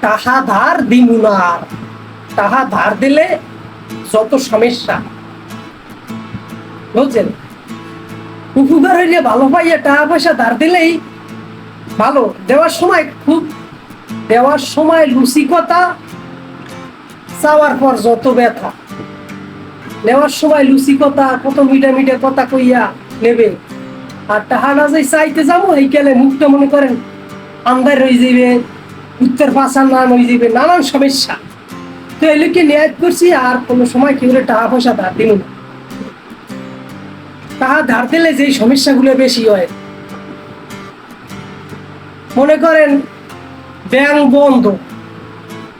টাহা ধার দিমু না। আর। ধার দিলে যত সমস্যা। বুঝছেন? উপকার হইলে ভালো পাইয়া টাকা পয়সা ধার দিলেই ভালো। দেওয়ার সময় খুব দেওয়ার সময় লুচিকতা, চাওয়ার পর যত ব্যথা। নেওয়ার সময় লুচিকতা, কত মিঠা মিঠা কথা কইয়া নেবে। আর টাহা না যাই চাইতে যাব, এই গেলে মুখটা মনে করেন আন্দার হয়ে যাবে উত্তর পাশার নাম হয়ে যাবে, নানান সমস্যা। তো এগুলোকে ন্যায় করছি আর কোনো সময় কি হলে টাকা পয়সা ধার দিন না। টাকা ধার দিলে যেই সমস্যাগুলো বেশি হয়। মনে করেন, ব্যাংক বন্ধ।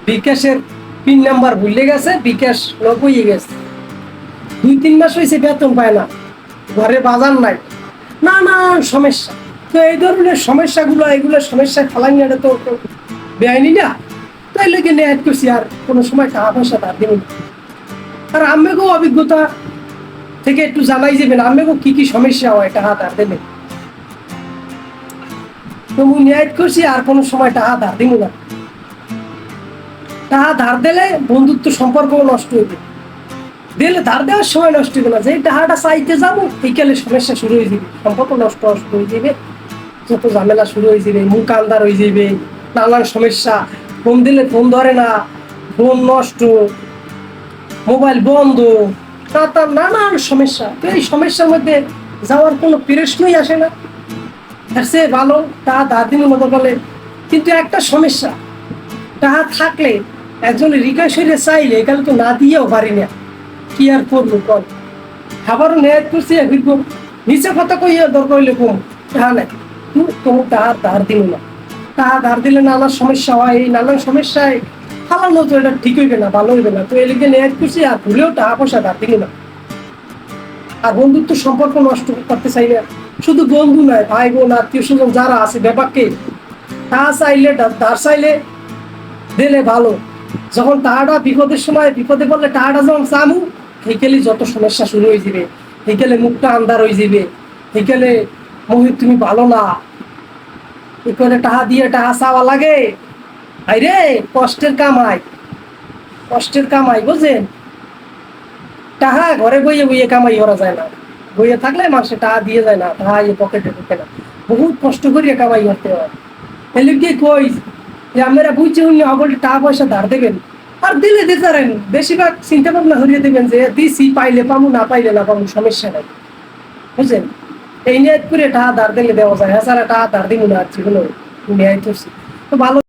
বিকাশের পিন নাম্বার ভুলে গেছে, বিকাশ লোক হয়ে গেছে। দুই, তিন মাস হয়েছে, বেতন পায় না। ঘরে বাজার নাই। না না সমস্যা। তো এই ধরনের সমস্যাগুলো, এগুলো সমস্যায় ফেলাই না তো বেআইনি না? তাই লেগে নেয় করছি আর কোনো সময় টাকা পয়সা তার দিন আর আমেকেও অভিজ্ঞতা থেকে একটু জানাই যাবেন আমেকেও কি কি সমস্যা হয় টাকা তার দেবে তো মুই ন্যায় করছি আর কোনো সময় টাকা ধার দিব না। টাকা ধার দিলে বন্ধুত্ব সম্পর্ক নষ্ট হইবে। দিলে ধার দেওয়ার সময় নষ্ট হবে না। যে টাকাটা চাইতে যাব বিকেলে সমস্যা শুরু হয়ে যাবে। সম্পর্ক নষ্ট হয়ে যাবে, যত ঝামেলা শুরু হয়ে যাবে, মুখ আন্দার হয়ে যাবে। নানান সমস্যা। ফোন দিলে ফোন ধরে না। ফোন নষ্ট। মোবাইল বন্ধ। তার নানান সমস্যা। তো এই সমস্যার মধ্যে যাওয়ার কোনো প্রশ্নই আসে না। সে ভালো তা দাদিনের মতো বলে। কিন্তু একটা সমস্যা। তাহা থাকলে একজন রিকাশরে চাইলে এখানে তো না দিয়েও পারি না। কি আর করব কল খাবারও নেয় করছি ফিরব। নিচে কথা কইয়া দরকার হইলে কম। তাহা নাই। তোমার তাহার ধার দিল না। তাহা ধার দিলে নানান সমস্যা হয়, এই নানান সমস্যায় ফালানো তো এটা ঠিক হইবে না, ভালো হইবে না। তো এলিগে নেয় করছি আর ভুলেও টাকা পয়সা ধার দিল না। আর বন্ধুত্ব সম্পর্ক নষ্ট করতে চাই না। শুধু বন্ধু নয়, ভাই, বোন, আত্মীয় স্বজন যারা আছে ব্যাপারকে, তা চাইলে ধার চাইলে দিলে ভালো। যখন টাকাটা বিপদের সময়, বিপদে পড়লে টাকাটা যখন চামু সেইকালে যত সমস্যা শুরু হয়ে যাবে। সেইকালে মুখটা আন্দার হয়ে যাবে। সেইকালে মোহিত তুমি ভালো না। এখানে টাকা দিয়ে টাকা চাওয়া লাগে। আইরে, কষ্টের কামাই। কষ্টের কামাই টাকা ঘরে বইয়ে বইয়ে কামাই করা যায় না। বইয়ে থাকলে মানুষে টাকা দিয়ে যায় না টাকা এই পকেটে ঢুকে না। বহুত কষ্ট করিয়া কামাই করতে হয়। এলে কি কই যে আপনারা বুঝছে উনি সকল টাকা পয়সা ধার দেবেন? আর দিলে দিতে পারেন। বেশিরভাগ চিন্তা ভাবনা হরিয়ে দেবেন যে দিছি, পাইলে পামু, না পাইলে না পামু, সমস্যা নাই। বুঝলেন এই নিয়ে করে টাকা ধার দিলে দেওয়া যায়। স্যার টাকা ধার দিব না হচ্ছে জীবনে নিয়ে তো ভালো